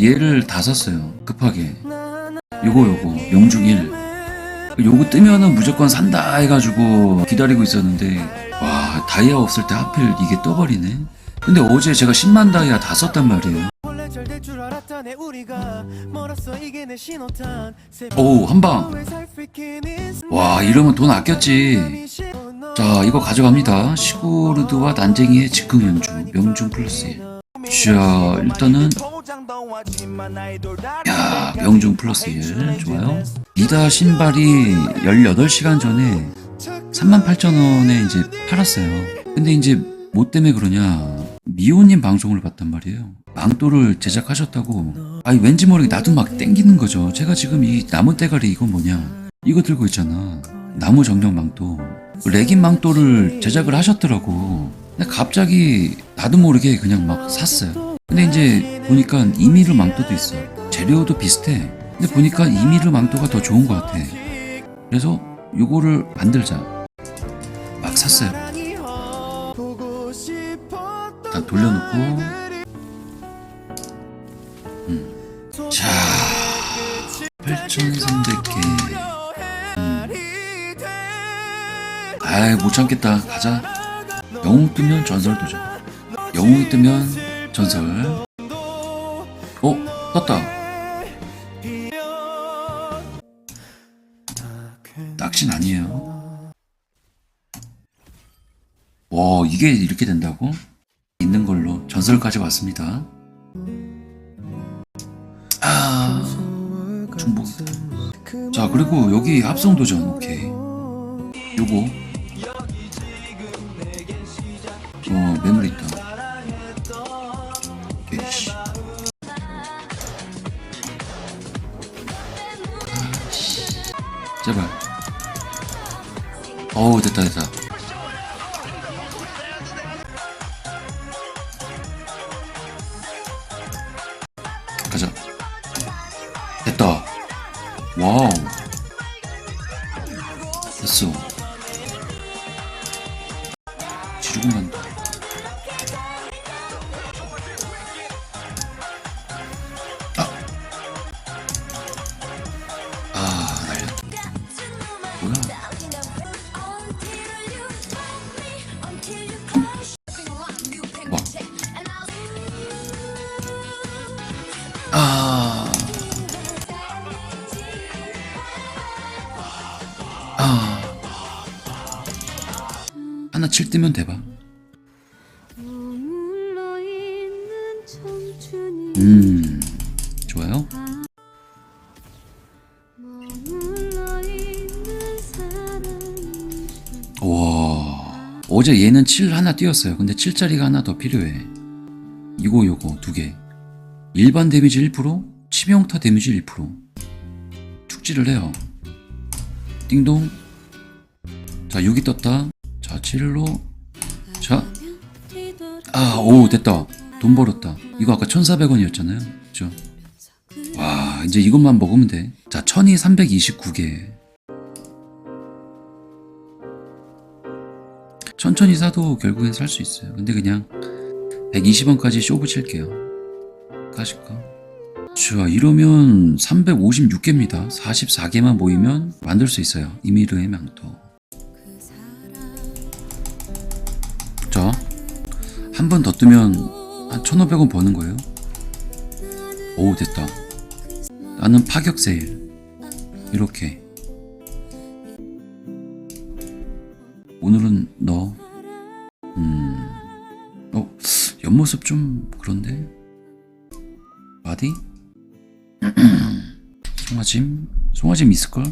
얘를 다 샀어요. 급하게. 요거 요거 명중 1. 요거 뜨면은 무조건 산다 해가지고 기다리고 있었는데 와 다이아 없을 때 하필 이게 떠버리네. 근데 어제 제가 10만 다이아 다 썼단 말이에요. 오, 한 방. 와 이러면 돈 아꼈지. 자 이거 가져갑니다. 시고르드와 난쟁이의 즉흥 연주 명중 플러스 1. 자 일단은 야 명중 플러스 1 좋아요. 리다 신발이 18시간 전에 38,000원에 이제 팔았어요. 근데 이제 뭐 때문에 그러냐. 미호님 방송을 봤단 말이에요. 망토를 제작하셨다고. 아니, 왠지 모르게 나도 막 땡기는 거죠. 제가 지금 이 나무 대가리 이건 뭐냐. 이거 들고 있잖아. 나무 정령 망토. 레긴 망토를 제작을 하셨더라고. 근데 갑자기 나도 모르게 그냥 막 샀어요. 근데 이제 보니까 이미르 망토도 있어. 재료도 비슷해. 근데 보니까 이미르 망토가 더 좋은 것 같아. 그래서 요거를 만들자. 막 샀어요. 일단 돌려놓고 음. 자 8,300개 음. 아이 못 참겠다 가자 영웅 뜨면 전설 도전 영웅이 뜨면 전설 어 떴다 낚시는 아니에요 와 이게 이렇게 된다고? 있는 걸로 전설까지 왔습니다. 아 중복. 자 그리고 여기 합성 도전 오케이. 요거 어 매물 있다. 제발. 어우 됐다 됐다. 가자. 됐다. 와우. 됐어. 지르고 간 아. 하나 칠 있는 청춘이 음. 좋아요. 와. 어제 얘는 7 하나 띄었어요. 근데 7짜리가 하나 더 필요해. 이거 요거 두 개. 일반 데미지 1%, 치명타 데미지 1%. 축지를 해요. 띵동. 자, 6이 떴다. 자, 7로. 자, 뒤돌아 아, 오, 됐다. 돈 벌었다. 이거 아까 1,400원이었잖아요. 그죠? 와, 이제 이것만 먹으면 돼. 자, 1,000이 329개. 천천히 사도 결국엔 살 수 있어요. 근데 그냥 120원까지 쇼부 칠게요. 가실까? 자, 이러면 356개입니다. 44개만 모이면 만들 수 있어요. 이미르의 망토. 자, 한 번 더 뜨면 한 1,500원 버는 거예요. 오, 됐다. 나는 파격 세일. 이렇게. 오늘은 너. 음. 어, 옆모습 좀 그런데? 바디? 송아짐? 송아짐 있을걸?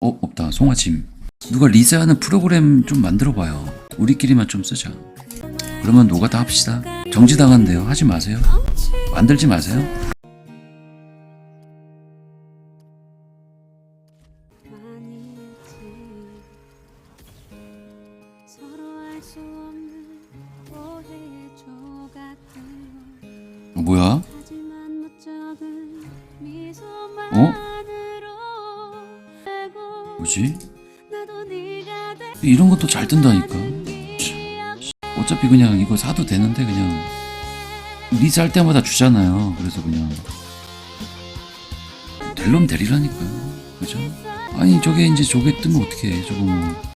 어, 없다. 송아짐. 누가 리세하는 프로그램 좀 만들어봐요. 우리끼리만 좀 쓰자. 그러면 노가다 합시다. 정지당한대요. 하지 마세요. 만들지 마세요. 서로 알 수 없는 오해의 어, 뭐야? 되고 뭐지? 이런 것도 잘 뜬다니까. 어차피 그냥 이거 사도 되는데 그냥 할 때마다 주잖아요. 그래서 그냥 될놈 되리라니까요. 그죠? 아니 저게 이제 저게 뜨면 어떻게 해? 저거 뭐